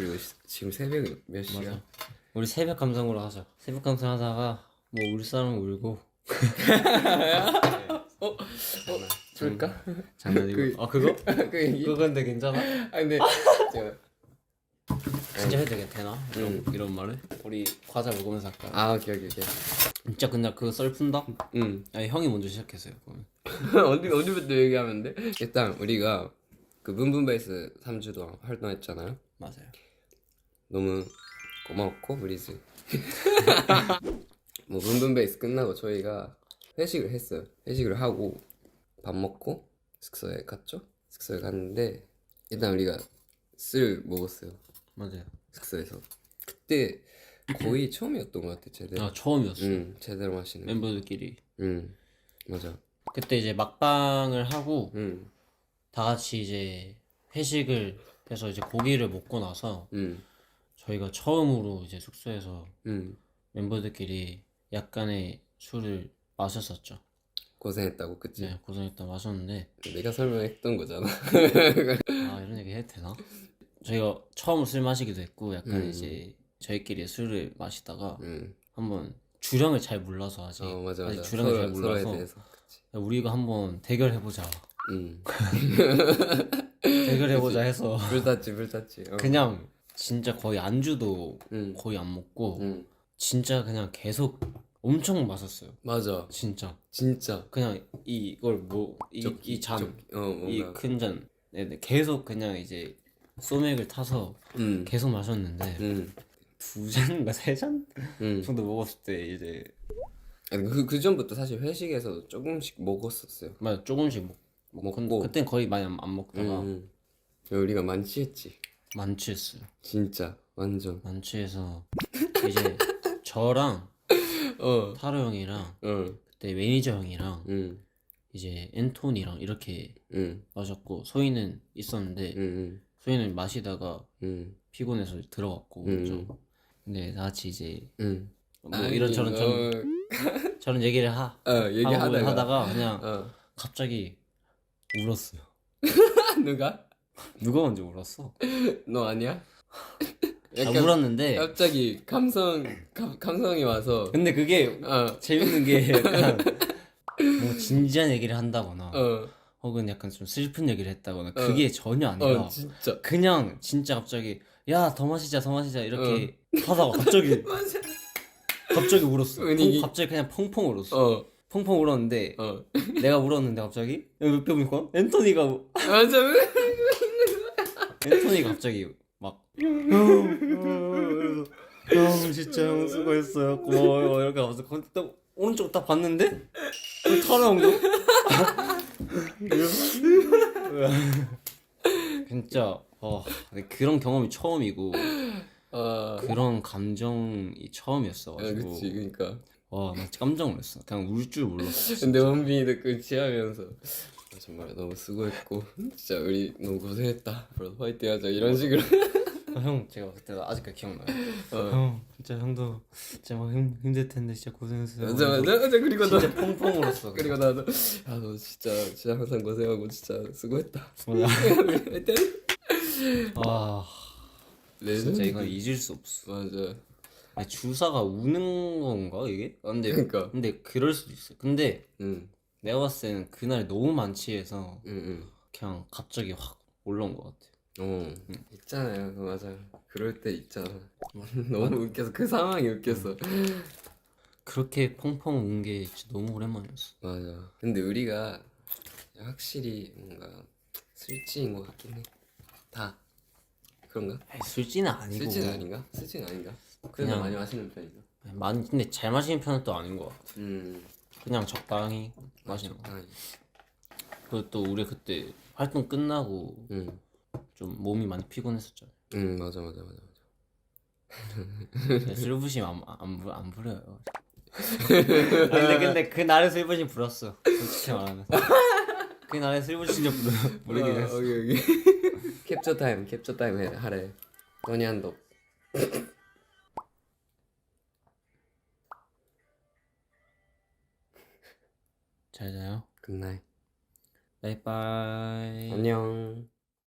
그리고 시- 지금 새벽 몇 시야? 맞아. 우리 새벽 감성으로 하자. 새벽 감성 하다가 뭐 울 사람 울고. 어? 줄까? 장난이고. 그- 아 그거? 그 얘기? 그거 근데 괜찮아? 아 근데 제가 진짜 해도 되게 되나? 이런, 응. 이런 말을? 우리 과자 먹으면서 할까? 아 오케이 오케이 오케이. 진짜 근데 그거 썰 푼다? 응. 아니 형이 먼저 시작했어요. 그거는. 어디 어디부터 얘기하면 돼? 일단 우리가 그 문분베이스 3주 동안 활동했잖아요. 맞아요. 너무 고마웠고 브리즈. 뭐 문분베이스 끝나고 저희가 회식을 했어요. 회식을 하고 밥 먹고 숙소에 갔죠. 숙소에 갔는데 일단 우리가 술 먹었어요. 맞아요. 숙소에서 그때 거의 처음이었던 것 같아 제대로. 아 처음이었어. 응 제대로 마시는. 거. 멤버들끼리. 응 맞아. 그때 이제 막방을 하고 응 다 같이 이제 회식을 해서 이제 고기를 먹고 나서 응. 저희가 처음으로 이제 숙소에서 응. 멤버들끼리 약간의 술을 마셨었죠. 고생했다고 그치? 네, 고생했다 마셨는데 내가 설명했던 거잖아. 아 이런 얘기 해도 되나? 저희가 처음 술 마시기도 했고 약간 음. 이제 저희끼리 술을 마시다가 응. 한번 주량을 잘 몰라서 아직 어 맞아 아직 맞아. 주량을 잘 서로 서로에 몰라서 대해서. 그치. 우리가 한번 대결해보자 응. 대결해보자 해서 불 탔지 불 탔지. 어. 그냥 진짜 거의 안주도 응. 거의 안 먹고 응. 진짜 그냥 계속 엄청 마셨어요 맞아. 진짜 진짜. 그냥 이걸 뭐 이 잔. 어 이. 큰 잔 네, 계속 그냥 이제 소맥을 타서 응. 계속 마셨는데 응. 두 잔인가 세잔 응. 정도 먹었을 때 이제 그, 그 전부터 사실 회식에서 조금씩 먹었었어요. 막 조금씩 먹, 먹고. 그땐 거의 많이 안, 안 먹다가 응. 우리가 만취했지. 만취했어 요 진짜 완전. 만취해서 이제 저랑 어. 타로 형이랑 어. 그때 매니저 형이랑 응. 이제 앤톤이랑 이렇게 응. 마셨고 소희는 있었는데 응. 소희는 마시다가 응. 피곤해서 들어갔고 음. 그죠 근데 다 같이 이제 응. 뭐 이런 저런 전, 저런 얘기를 하 어, 어 하고 얘기하다가. 하다가 그냥 어. 갑자기 울었어요 누가? 누가 먼저 울었어? 너 아니야? 아, 울었는데 갑자기 감성 감, 감성이 와서 근데 그게 어. 재밌는 게 약간 뭐 진지한 얘기를 한다거나 어. 혹은 약간 좀 슬픈 얘기를 했다거나 어. 그게 전혀 아니라 어 진짜 그냥 진짜 갑자기 야 더 마시자 더 마시자 이렇게 하다가 갑자기 맞아 갑자기 울었어 분위기. 펑- 갑자기 그냥 펑펑 울었어 어 펑펑 울었는데 어. 내가 울었는데 갑자기 옆에 보니까 앤토니가 우- 맞아 앤토니가 갑자기 막 형, 형 진짜 형 수고했어요. 고마워요. 이렇게 하면서 거기 딱 오른쪽 딱 봤는데 그 타로 형도? 진짜 어, 근데 그런 경험이 처음이고 아. 그런 감정이 아, 처음이었어가지고. 그치 그니까. 와나 깜짝 놀랐어. 그냥 울 줄 몰랐어 근데 원빈이도 그 취하면서 아, 정말 너무 수고했고 진짜 우리 너무 고생했다. 앞으로 화이팅하자. 이런 식으로. 아, 형 제가 그때 아직까지 기억나요. 어. 형 진짜 형도 진짜 막 힘, 힘들 텐데 진짜 고생했어요. 맞아 맞아. 맞아 그리고 너. 진짜 펑펑 울었어 그리고 나도. 아너 진짜 진짜 항상 고생하고 진짜 수고했다. 화이팅! 아. 진짜 이건 잊을 수 없어. 맞아. 아니, 주사가 우는 건가 이게? 아, 근데 그러니까. 근데 그럴 수도 있어. 근데 응응응 내가 봤을 때는 그날 너무 만취해서 응. 그냥 갑자기 확 올라온 것 같아 어. 있잖아요. 그 맞아 그럴 때 있잖아. 너무 웃겨서 그 상황이 웃겼어. 그렇게 펑펑 운 게 진짜 너무 오랜만이었어. 맞아. 근데 우리가 확실히 뭔가 술집인 것 같긴 해다. 그런가? 아니, 술지는 아니고 술집 아닌가? 술집 아닌가? 그냥- 많이 마시는 편이죠. 많이 근데 잘 마시는 편은 또 아닌 것 같아. 음 그냥 적당히 마시는 거. 적당히. 그리고 또 우리 그때 활동 끝나고 음, 좀 몸이 많이 피곤했었잖아 음 맞아 맞아 맞아 근데 술 부심 안, 안, 부- 안 부려요. 아니, 근데 근데 그 날에 술 부심 불었어. 솔직히 말하면. 그 날에 술 부심 좀 부르, 부르긴 어, 했어. 여기 여기 캡처 타임 캡처 타임 해, 하래. 떠니 한독 잘 자요. 굿나잇 바이바이 안녕